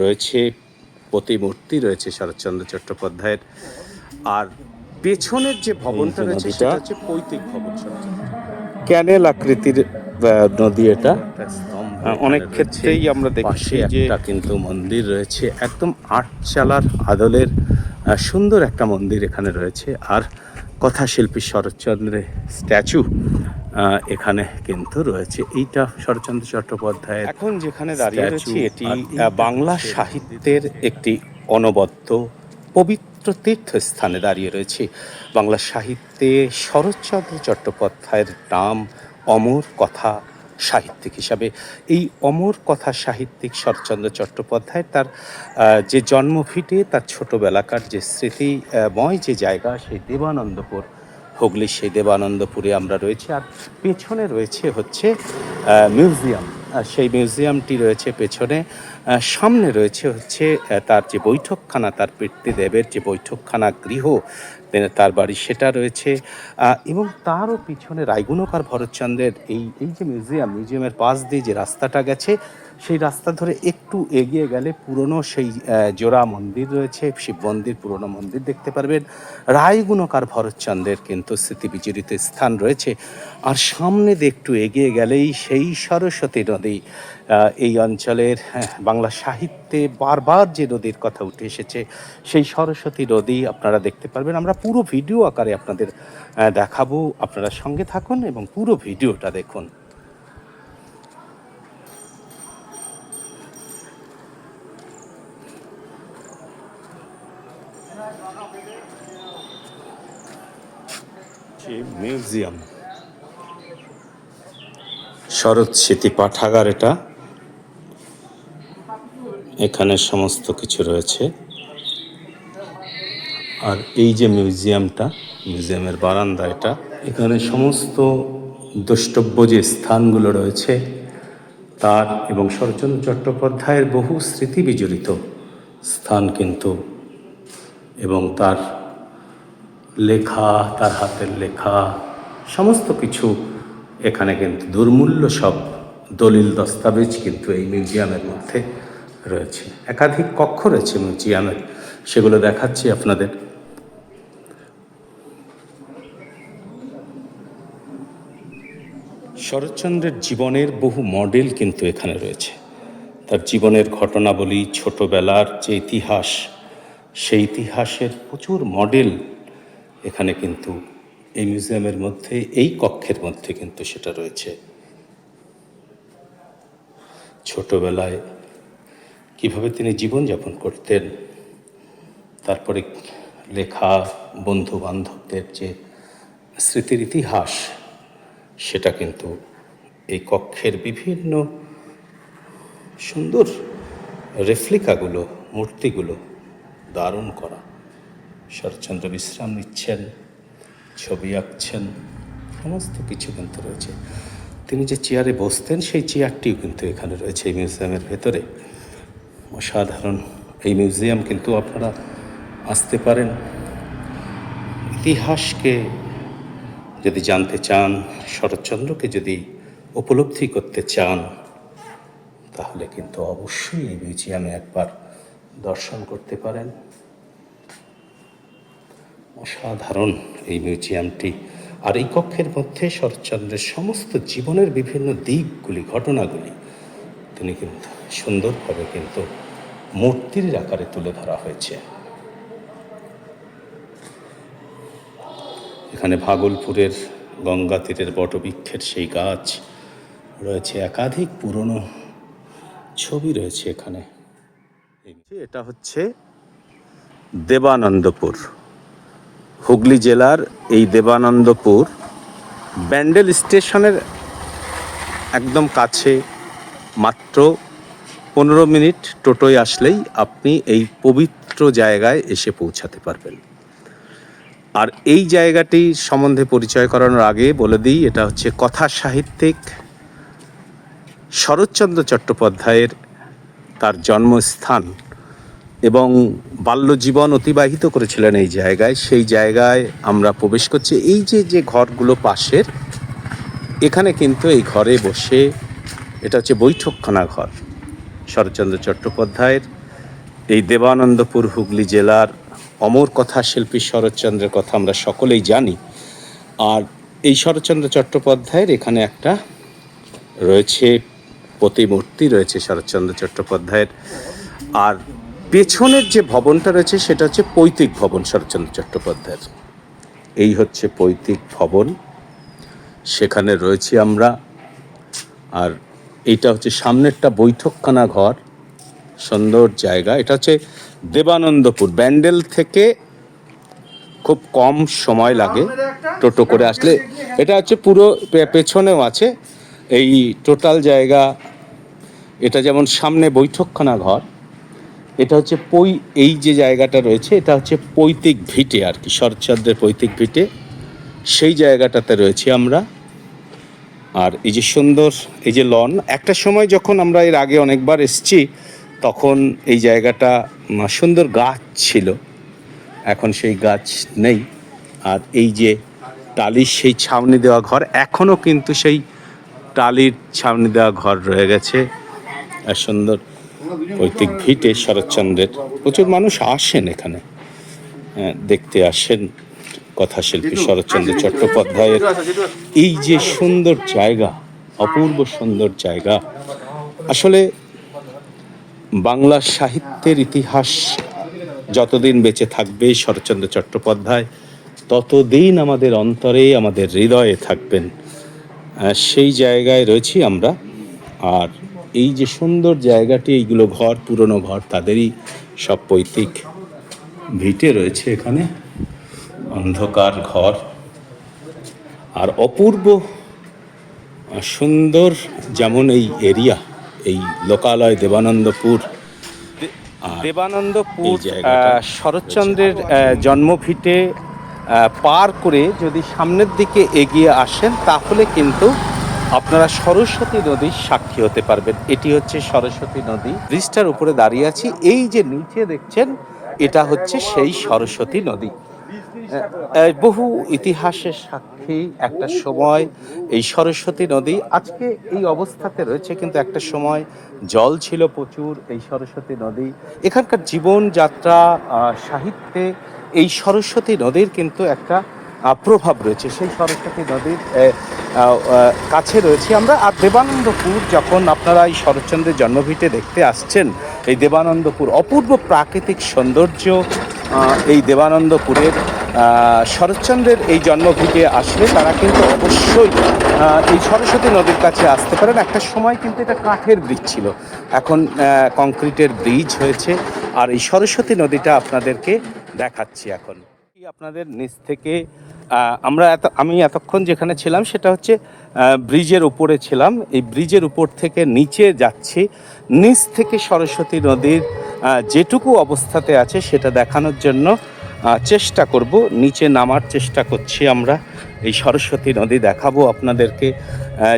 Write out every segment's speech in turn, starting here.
রয়েছে প্রতিমূর্তি রয়েছে শরৎচন্দ্র চট্টোপাধ্যায়ের। আর পেছনের যে ভবনটা রয়েছে সেটা হচ্ছে পৈতৃক ভবন ক্যানেল আকৃতির নদী এটা। অনেক ক্ষেত্রেই আমরা দেখেছি যে কিন্তু মন্দির রয়েছে একদম আটচালার আদলের সুন্দর একটা মন্দির এখানে রয়েছে। আর কথাশিল্পী শরৎচন্দ্রের স্ট্যাচু এখানে কিন্তু রয়েছে। এইটা শরৎচন্দ্র চট্টোপাধ্যায়ের এখন যেখানে দাঁড়িয়ে রয়েছি এটি বাংলা সাহিত্যের একটি অনবদ্য পবিত্র তীর্থস্থানে দাঁড়িয়ে রয়েছে। বাংলা সাহিত্যে শরৎচন্দ্র চট্টোপাধ্যায়ের নাম অমর কথা সাহিত্যিক হিসাবে। এই অমর কথা সাহিত্যিক শরৎচন্দ্র চট্টোপাধ্যায় তার যে জন্মভিটে তার ছোটবেলাকার যে স্মৃতিময় যে জায়গা সেই দেবানন্দপুর হুগলি সেই দেবানন্দপুরে আমরা রয়েছি আর পেছনে রয়েছে হচ্ছে মিউজিয়াম। সেই মিউজিয়ামটি রয়েছে পেছনে। সামনে রয়েছে হচ্ছে তার যে বৈঠকখানা, তার পিতৃদেবের যে বৈঠকখানা গৃহ তার বাড়ি সেটা রয়েছে। এবং তারও পিছনে রায়গুণকার ভরতচন্দ্রের এই এই যে মিউজিয়াম, মিউজিয়ামের পাশ দিয়ে যে রাস্তাটা গেছে সেই রাস্তা ধরে একটু এগিয়ে গেলে পুরনো সেই জোড়া মন্দির রয়েছে শিব মন্দির পুরনো মন্দির দেখতে পারবেন। রায়গুণকার ভরতচন্দ্রের কিন্তু স্মৃতিবিজড়িত স্থান রয়েছে। আর সামনে একটু এগিয়ে গেলেই সেই সরস্বতী নদী এই অঞ্চলের হ্যাঁ, বাংলা সাহিত্যে বারবার যে নদীর কথা উঠে এসেছে সেই সরস্বতী নদী আপনারা দেখতে পারবেন। আমরা পুরো ভিডিও আকারে আপনাদের দেখাবো। আপনারা সঙ্গে থাকুন এবং পুরো ভিডিওটা দেখুন। মিউজিয়াম। শরৎ স্মৃতি পাঠাগার এটা। এখানে সমস্ত কিছু রয়েছে। আর এই যে মিউজিয়ামটা, মিউজিয়ামের বারান্দা এটা, এখানে সমস্ত দ্রষ্টব্য যে স্থানগুলো রয়েছে, তার এবং শরৎচন্দ্র চট্টোপাধ্যায়ের বহু স্মৃতি বিজড়িত স্থান কিন্তু এবং তার লেখা, তার হাতের লেখা, সমস্ত কিছু এখানে কিন্তু দুর্মূল্য সব দলিল দস্তাবেজ কিন্তু এই মিউজিয়ামের মধ্যে রয়েছে। একাধিক কক্ষ রয়েছে মিউজিয়ামের, সেগুলো দেখাচ্ছি আপনাদের। শরৎচন্দ্রের জীবনের বহু মডেল কিন্তু এখানে রয়েছে। তার জীবনের ঘটনাবলী, ছোটবেলার যে ইতিহাস, সেই ইতিহাসের প্রচুর মডেল এখানে কিন্তু এই মিউজিয়ামের মধ্যে, এই কক্ষের মধ্যে কিন্তু সেটা রয়েছে। ছোটবেলায় কীভাবে তিনি জীবনযাপন করতেন, তারপরে লেখা বন্ধু বান্ধবদের যে স্মৃতির ইতিহাস, সেটা কিন্তু এই কক্ষের বিভিন্ন সুন্দর রেফ্লিকাগুলো, মূর্তিগুলো দারুণ করা। শরৎচন্দ্র বিশ্রাম নিচ্ছেন, ছবি আঁকছেন, সমস্ত কিছু কিন্তু রয়েছে। তিনি যে চেয়ারে বসতেন, সেই চেয়ারটিও কিন্তু এখানে রয়েছে এই মিউজিয়ামের ভেতরে। অসাধারণ এই মিউজিয়াম কিন্তু আপনারা আসতে পারেন। ইতিহাসকে যদি জানতে চান, শরৎচন্দ্রকে যদি উপলব্ধি করতে চান, তাহলে কিন্তু অবশ্যই এই মিউজিয়ামে একবার দর্শন করতে পারেন। অসাধারণ এই মিউজিয়ামটি। আর এই কক্ষের মধ্যে শরৎচন্দ্রের সমস্ত জীবনের বিভিন্ন দিকগুলি, ঘটনাগুলি তিনি কিন্তু সুন্দরভাবে কিন্তু মূর্তির আকারে তুলে ধরা হয়েছে। এখানে ভাগলপুরের গঙ্গা তীরের বটবৃক্ষের সেই গাছ রয়েছে, একাধিক পুরনো ছবি রয়েছে এখানে। এটা হচ্ছে দেবানন্দপুর। হুগলি জেলার এই দেবানন্দপুর ব্যান্ডেল স্টেশনের একদম কাছে মাত্র পনেরো মিনিট টোটোয় আসলেই আপনি এই পবিত্র জায়গায় এসে পৌঁছাতে পারবেন। আর এই জায়গাটি সম্বন্ধে পরিচয় করানোর আগে বলে দিই, এটা হচ্ছে কথা সাহিত্যিক শরৎচন্দ্র চট্টোপাধ্যায়ের তার জন্মস্থান। এবং বাল্যজীবন অতিবাহিত করেছিলেন এই জায়গায়। সেই জায়গায় আমরা প্রবেশ করছি। এই যে যে ঘরগুলো পাশের, এখানে কিন্তু এই ঘরে বসে এটা হচ্ছে বৈঠকখানা ঘর। শরৎচন্দ্র চট্টোপাধ্যায়ের এই দেবানন্দপুর হুগলি জেলার অমর কথা শিল্পী শরৎচন্দ্রের কথা আমরা সকলেই জানি। আর এই শরৎচন্দ্র চট্টোপাধ্যায়ের এখানে একটা রয়েছে প্রতিমূর্তি রয়েছে শরৎচন্দ্র চট্টোপাধ্যায়ের। আর পেছনের যে ভবনটা রয়েছে, সেটা হচ্ছে পৈতৃক ভবন, শরৎচন্দ্র চট্টোপাধ্যায়ের। এই হচ্ছে পৈতৃক ভবন। সেখানে রয়েছি আমরা। আর এইটা হচ্ছে সামনেরটা বৈঠকখানা ঘর। সুন্দর জায়গা। এটা হচ্ছে দেবানন্দপুর। ব্যান্ডেল থেকে খুব কম সময় লাগে টোটো করে আসলে। এটা হচ্ছে পুরো পেছনেও আছে। এই টোটাল জায়গা, এটা যেমন সামনে বৈঠকখানা ঘর এটা হচ্ছে পৈ এই যে জায়গাটা রয়েছে, এটা হচ্ছে পৈতৃক ভিটে আর কি, শরৎচন্দ্রের পৈতৃক ভিটে। সেই জায়গাটাতে রয়েছি আমরা। আর এই যে সুন্দর, এই যে লন, একটা সময় যখন আমরা এর আগে অনেকবার এসছি, তখন এই জায়গাটা সুন্দর গাছ ছিল। এখন সেই গাছ নেই। আর এই যে টালির সেই ছাউনি দেওয়া ঘর, এখনও কিন্তু সেই টালির ছাউনি দেওয়া ঘর রয়ে গেছে। আর সুন্দর পৈতৃক ভিটে শরৎচন্দ্রের। প্রচুর মানুষ আসেন এখানে। হ্যাঁ, দেখতে আসেন কথাশিল্পী শরৎচন্দ্র চট্টোপাধ্যায়ের। এই যে সুন্দর জায়গা অপূর্ব সুন্দর জায়গা আসলে বাংলা সাহিত্যের ইতিহাস যতদিন বেঁচে থাকবে শরৎচন্দ্র চট্টোপাধ্যায় ততদিন আমাদের অন্তরে আমাদের হৃদয়ে থাকবেন। সেই জায়গায় রয়েছি আমরা। আর এই যে সুন্দর জায়গাটি এইগুলো ঘর পুরনো ঘর তাদেরই সব পৈতৃক ভিটে রয়েছে এখানে। অন্ধকার ঘর। আর অপূর্ব সুন্দর যেমন এই এরিয়া এই লোকালয় দেবানন্দপুর দেবানন্দপুর শরৎচন্দ্রের জন্মভিটে পার করে যদি সামনের দিকে এগিয়ে আসেন তাহলে কিন্তু আপনারা সরস্বতী নদীর সাক্ষী হতে পারবেন। এটি হচ্ছে সরস্বতী নদী। ব্রিজটার উপরে দাঁড়িয়ে আছি। এই যে নিচে দেখছেন, এটা হচ্ছে সেই সরস্বতী নদী। বহু ইতিহাসের সাক্ষী একটা সময় এই সরস্বতী নদী। আজকে এই অবস্থাতে রয়েছে, কিন্তু একটা সময় জল ছিল প্রচুর এই সরস্বতী নদী। এখানকার জীবনযাত্রা সাহিত্যে এই সরস্বতী নদীর কিন্তু একটা প্রভাব রয়েছে। সেই সরস্বতী নদীর কাছে রয়েছে। আমরা আর দেবানন্দপুর যখন আপনারা এই শরৎচন্দ্রের জন্মভিটে দেখতে আসছেন, এই দেবানন্দপুর অপূর্ব প্রাকৃতিক সৌন্দর্য এই দেবানন্দপুরের শরৎচন্দ্রের এই জন্মভিটে আসলে তারা কিন্তু অবশ্যই এই সরস্বতী নদীর কাছে আসতে পারেন। একটা সময় কিন্তু এটা কাঠের ব্রিজ ছিল। এখন কংক্রিটের ব্রিজ হয়েছে। আর এই সরস্বতী নদীটা আপনাদেরকে দেখাচ্ছি এখন। আপনাদের নিচ থেকে আমরা এত আমি এতক্ষণ যেখানে ছিলাম সেটা হচ্ছে ব্রিজের উপরে ছিলাম। এই ব্রিজের উপর থেকে নিচে যাচ্ছি। নিচ থেকে সরস্বতী নদীর যেটুকু অবস্থাতে আছে সেটা দেখানোর জন্য চেষ্টা করব। নিচে নামার চেষ্টা করছি আমরা। এই সরস্বতী নদী দেখাবো আপনাদেরকে।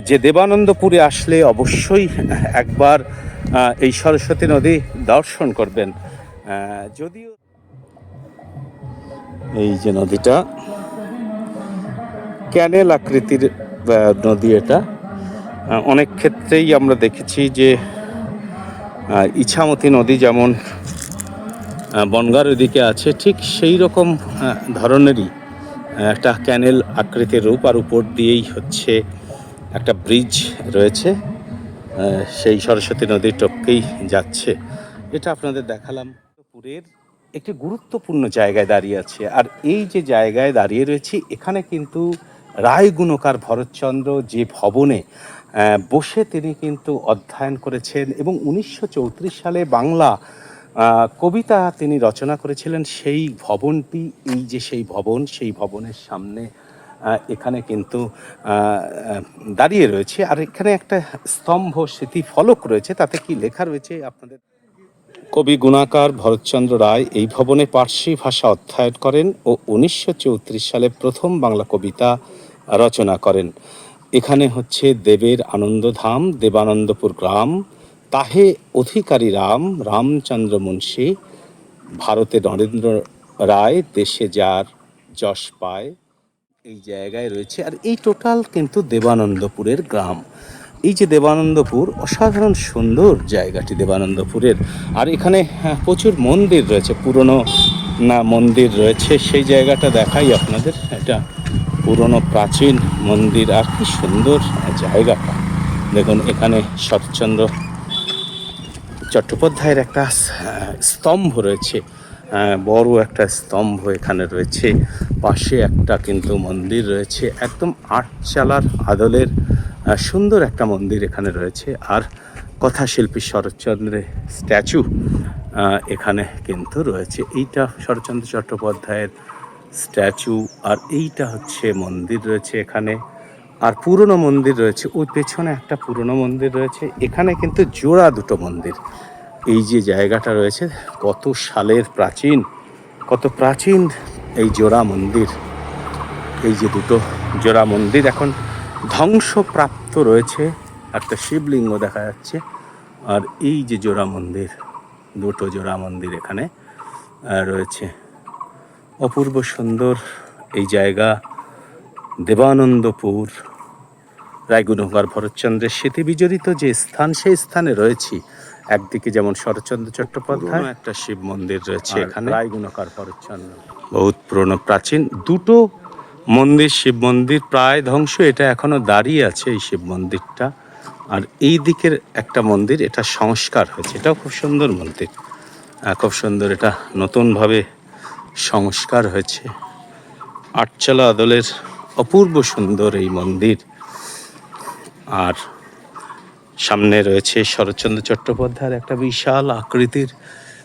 যে দেবানন্দপুরে আসলে অবশ্যই একবার এই সরস্বতী নদী দর্শন করবেন। যদিও এই যে নদীটা ক্যানেল আকৃতির নদী এটা। অনেক ক্ষেত্রেই আমরা দেখেছি যে ইছামতি নদী যেমন বনগাঁর ওদিকে আছে, ঠিক সেই রকম ধরনেরই একটা ক্যানেল আকৃতির রূপ আর উপর দিয়েই হচ্ছে একটা ব্রিজ রয়েছে সেই সরস্বতী নদীর টপকেই যাচ্ছে। এটা আপনাদের দেখালাম। পুরের একটি গুরুত্বপূর্ণ জায়গায় দাঁড়িয়ে আছে, আর এই যে জায়গায় দাঁড়িয়ে রয়েছি, এখানে কিন্তু রায় গুণকার ভরতচন্দ্র যে ভবনে বসে তিনি কিন্তু অধ্যয়ন করেছেন এবং উনিশশো চৌত্রিশ সালে বাংলা কবিতা তিনি রচনা করেছিলেন, সেই ভবনটি, এই যে সেই ভবন, সেই ভবনের সামনে এখানে কিন্তু দাঁড়িয়ে রয়েছে। আর এখানে একটা স্তম্ভ স্মৃতি ফলক রয়েছে, তাতে কি লেখা রয়েছে আপনাদের? কবি গুণাকার ভরতচন্দ্র রায় এই ভবনে পার্সি ভাষা অধ্যয়ন করেন ও উনিশশো চৌত্রিশ সালে প্রথম বাংলা কবিতা রচনা করেন। এখানে হচ্ছে দেবের আনন্দধাম দেবানন্দপুর গ্রাম তাহে অধিকারী রাম রামচন্দ্র মুন্সী ভারতে নরেন্দ্র রায় দেশে যার যশ পায় এই জায়গায় রয়েছে। আর এই টোটাল কিন্তু দেবানন্দপুরের গ্রাম। এই যে দেবানন্দপুর অসাধারণ সুন্দর জায়গাটি দেবানন্দপুরের। আর এখানে হ্যাঁ, প্রচুর মন্দির রয়েছে পুরনো না মন্দির রয়েছে, সেই জায়গাটা দেখাই আপনাদের। এটা পুরনো প্রাচীন মন্দির, আর কি সুন্দর জায়গাটা। দেখুন, এখানে শরৎচন্দ্র চট্টোপাধ্যায়ের একটা স্তম্ভ রয়েছে। বড় একটা স্তম্ভ এখানে রয়েছে। পাশে একটা কিন্তু মন্দির রয়েছে। একদম আটচালার আদলের সুন্দর একটা মন্দির এখানে রয়েছে। আর কথাশিল্পী শরৎচন্দ্রের স্ট্যাচু এখানে কিন্তু রয়েছে। এইটা শরৎচন্দ্র চট্টোপাধ্যায়ের স্ট্যাচু, আর এইটা হচ্ছে মন্দির রয়েছে এখানে। আর পুরনো মন্দির রয়েছে ওই পেছনে একটা পুরনো মন্দির রয়েছে। এখানে কিন্তু জোড়া দুটো মন্দির। এই যে জায়গাটা রয়েছে, কত সালের প্রাচীন, কত প্রাচীন এই জোড়া মন্দির। এই যে দুটো জোড়া মন্দির এখন ধ্বংসপ্রাপ্ত রয়েছে, একটা শিবলিঙ্গ দেখা যাচ্ছে। আর এই যে জোড়া মন্দির দুটো জোড়া মন্দির এখানে রয়েছে। অপূর্ব সুন্দর এই জায়গা দেবানন্দপুর রায়গুণকার ভরতচন্দ্রের স্মৃতি বিজড়িত যে স্থান সেই স্থানে রয়েছি। একদিকে যেমন শরৎচন্দ্র চট্টোপাধ্যায় একটা শিব মন্দির রয়েছে এখানে। রায়গুণকার ভরতচন্দ্র। বহুত পুরনো প্রাচীন। দুটো মন্দির শিব মন্দির প্রায় ধ্বংস এটা এখনও দাঁড়িয়ে আছে এই শিব মন্দিরটা। আর এই দিকের একটা মন্দির, এটা সংস্কার হয়েছে। এটাও খুব সুন্দর মন্দির। খুব সুন্দর এটা নতুনভাবে সংস্কার হয়েছে। আটচালা আদলের অপূর্ব সুন্দর এই মন্দির। আর সামনে রয়েছে শরৎচন্দ্র চট্টোপাধ্যায়ের একটা বিশাল আকৃতির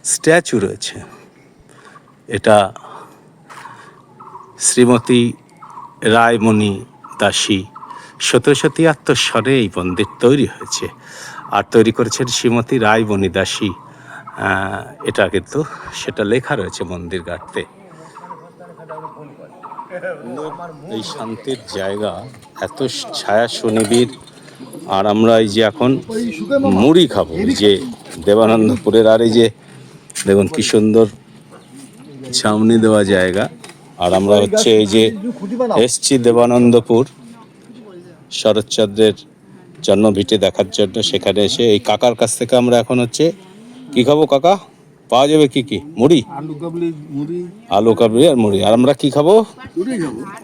স্ট্যাচু রয়েছে। এটা শ্রীমতী রায়মণি দাসী সতেরোশো তিয়াত্তর সালে এই মন্দির তৈরি হয়েছে। আর তৈরি করেছেন শ্রীমতী রায়মণি দাসী। এটা কিন্তু সেটা লেখা রয়েছে মন্দির গাঁটতে এই শান্তির জায়গা, এত ছায়া সুনিবিড় আর আমরা এই যে এখন মুড়ি খাব যে দেবানন্দপুরের আর এই যে, দেখুন কি সুন্দর ছাউনি দেওয়া জায়গা। আর আমরা হচ্ছে এই যে এসছি দেবানন্দপুর। শরৎচন্দ্রের জন্মভিটে দেখার জন্য সেখানে এসে এই কাকার কাছ থেকে আমরা এখন হচ্ছে কি খাব কাকা? পাওয়া যাবে কি কি? মুড়ি? আলু কাবলি মুড়ি। আলু কাবলি আর মুড়ি। আর আমরা কি খাব?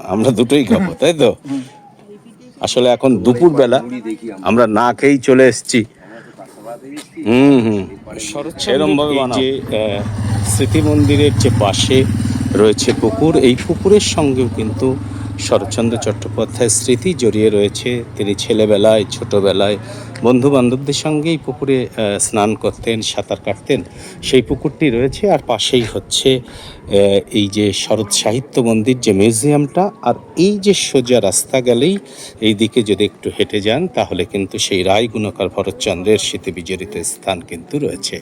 আমরা দুটোই খাব তাই তো? আসলে এখন দুপুর বেলা আমরা না খেয়েই চলে এসেছি। হুম হুম। সেরম ভাবে যে স্মৃতি মন্দিরের যে পাশে রয়েছে পুকুর এই পুকুরের সঙ্গেও কিন্তু শরৎচন্দ্র চট্টোপাধ্যায়ের স্মৃতি জড়িয়ে রয়েছে। তিনি ছেলেবেলায়, ছোটোবেলায় বন্ধু বান্ধবদের সঙ্গে এই পুকুরে স্নান করতেন, সাঁতার কাটতেন। সেই পুকুরটি রয়েছে আর পাশেই হচ্ছে এই যে শরৎ সাহিত্য মন্দির যে মিউজিয়ামটা। আর এই যে সোজা রাস্তা গেলেই এই দিকে যদি একটু হেঁটে যান, তাহলে কিন্তু সেই রায় গুণকার ভরতচন্দ্রের স্মৃতি বিজড়িত স্থান কিন্তু রয়েছে।